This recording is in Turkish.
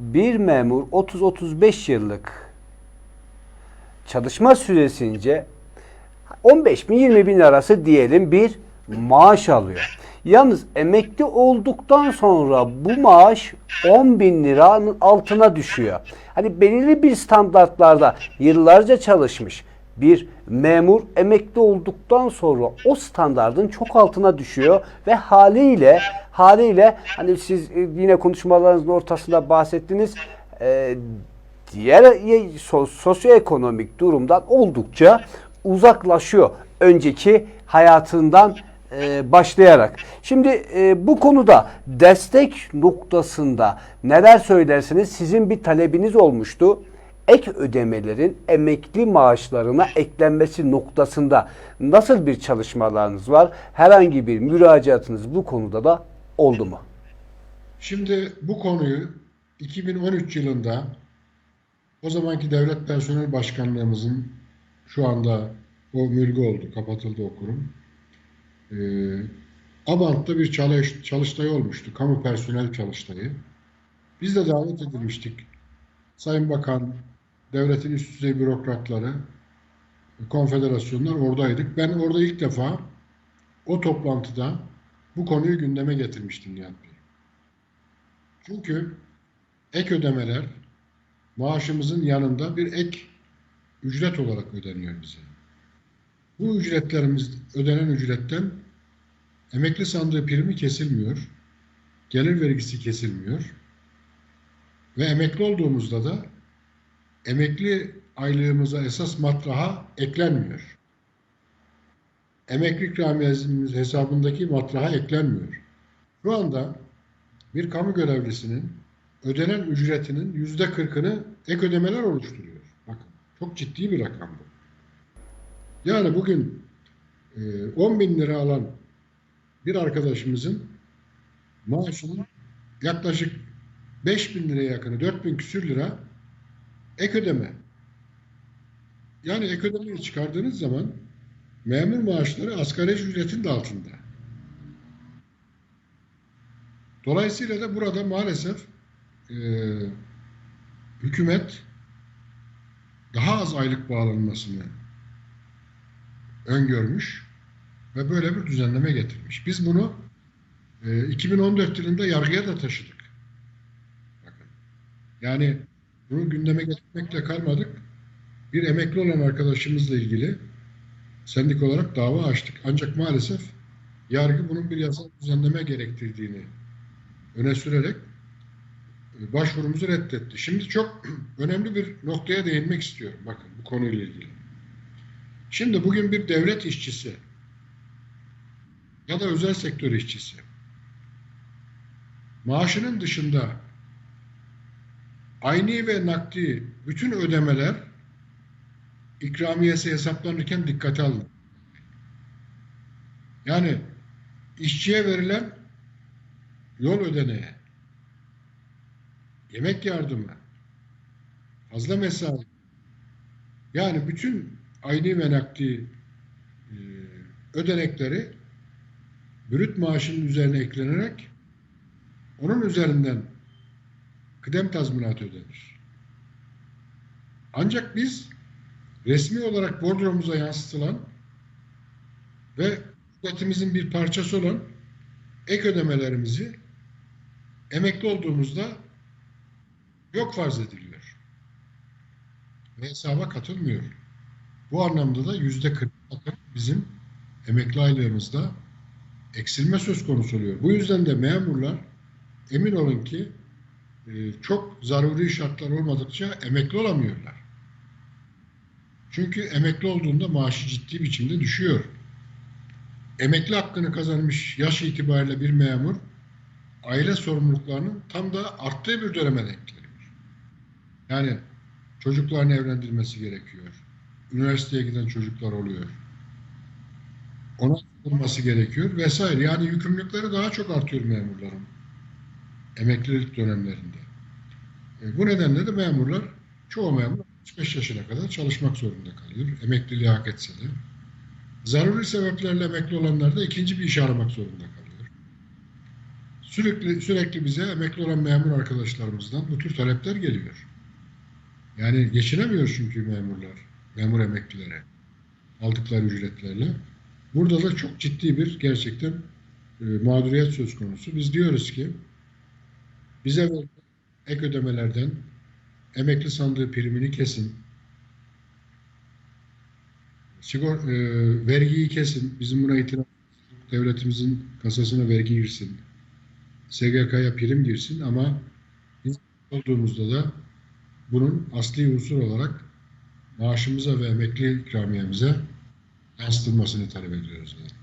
bir memur 30-35 yıllık çalışma süresince 15 bin 20 bin arası diyelim bir maaş alıyor. Yalnız emekli olduktan sonra bu maaş 10 bin liranın altına düşüyor. Hani belirli bir standartlarda yıllarca çalışmış bir memur emekli olduktan sonra o standardın çok altına düşüyor ve haliyle haliyle hani siz e, yine konuşmalarınızın ortasında bahsettiniz e, diğer sosyoekonomik durumdan oldukça uzaklaşıyor önceki hayatından e, başlayarak. Şimdi bu konuda destek noktasında neler söylersiniz? Sizin bir talebiniz olmuştu. Ek ödemelerin emekli maaşlarına eklenmesi noktasında nasıl bir çalışmalarınız var? Herhangi bir müracaatınız bu konuda da oldu mu? Şimdi bu konuyu 2013 yılında o zamanki Devlet Personel Başkanlığımızın şu anda o mülgü oldu, kapatıldı o kurum. Ee, Abant'ta bir çalış, çalıştay olmuştu, kamu personel çalıştayı. Biz de davet edilmiştik. Sayın Bakan, devletin üst düzey bürokratları, konfederasyonlar oradaydık. Ben orada ilk defa o toplantıda bu konuyu gündeme getirmiştim Nihat Bey. Çünkü ek ödemeler maaşımızın yanında bir ek ücret olarak ödeniyor bize. Bu ücretlerimiz, ödenen ücretten emekli sandığı primi kesilmiyor, gelir vergisi kesilmiyor ve emekli olduğumuzda da emekli aylığımıza esas matraha eklenmiyor. Emekli ikramiyemiz hesabındaki matraha eklenmiyor. Şu anda bir kamu görevlisinin ödenen ücretinin yüzde kırkını ek ödemeler oluşturuyor. Bakın çok ciddi bir rakam bu. Yani bugün e, 10 bin lira alan bir arkadaşımızın maaşının yaklaşık 5 bin liraya yakını 4 bin küsür lira ek ödeme. Yani ek ödemeyi çıkardığınız zaman memur maaşları asgari ücretin de altında. Dolayısıyla da burada maalesef e, hükümet daha az aylık bağlanmasını öngörmüş ve böyle bir düzenleme getirmiş. Biz bunu e, 2014 yılında yargıya da taşıdık. Bakın. Yani bunu gündeme getirmekle kalmadık. Bir emekli olan arkadaşımızla ilgili sendik olarak dava açtık. Ancak maalesef yargı bunun bir yasal düzenleme gerektirdiğini öne sürerek e, başvurumuzu reddetti. Şimdi çok önemli bir noktaya değinmek istiyorum. Bakın bu konuyla ilgili. Şimdi bugün bir devlet işçisi ya da özel sektör işçisi maaşının dışında ayni ve nakdi bütün ödemeler ikramiyesi hesaplanırken dikkate alın. Yani işçiye verilen yol ödeneği, yemek yardımı, fazla mesai, yani bütün ayni ve nakdi e, ödenekleri brüt maaşının üzerine eklenerek onun üzerinden kıdem tazminatı ödenir. Ancak biz resmi olarak bordromuza yansıtılan ve ücretimizin bir parçası olan ek ödemelerimizi emekli olduğumuzda yok farz ediliyor. Ve hesaba katılmıyor. Bu anlamda da yüzde kırk bizim emekli aylığımızda eksilme söz konusu oluyor. Bu yüzden de memurlar emin olun ki çok zaruri şartlar olmadıkça emekli olamıyorlar. Çünkü emekli olduğunda maaşı ciddi biçimde düşüyor. Emekli hakkını kazanmış yaş itibariyle bir memur aile sorumluluklarının tam da arttığı bir döneme denk geliyor. Yani çocukların evlendirilmesi gerekiyor. Üniversiteye giden çocuklar oluyor. Ona yapılması gerekiyor vesaire. Yani yükümlülükleri daha çok artıyor memurların emeklilik dönemlerinde. E, bu nedenle de memurlar, çoğu memur 65 yaşına kadar çalışmak zorunda kalıyor. Emekliliği hak etse de. Zaruri sebeplerle emekli olanlar da ikinci bir iş aramak zorunda kalıyor. sürekli sürekli bize emekli olan memur arkadaşlarımızdan bu tür talepler geliyor. Yani geçinemiyor çünkü memurlar, memur emeklileri aldıkları ücretlerle. Burada da çok ciddi bir gerçekten e, mağduriyet söz konusu. Biz diyoruz ki bize verilen ek ödemelerden emekli sandığı primini kesin. Sigor, e, vergiyi kesin. Bizim buna itiraz devletimizin kasasına vergi girsin. SGK'ya prim girsin ama biz olduğumuzda da bunun asli unsur olarak maaşımıza ve emekli ikramiyemize yansıtılmasını talep ediyoruz. Yani.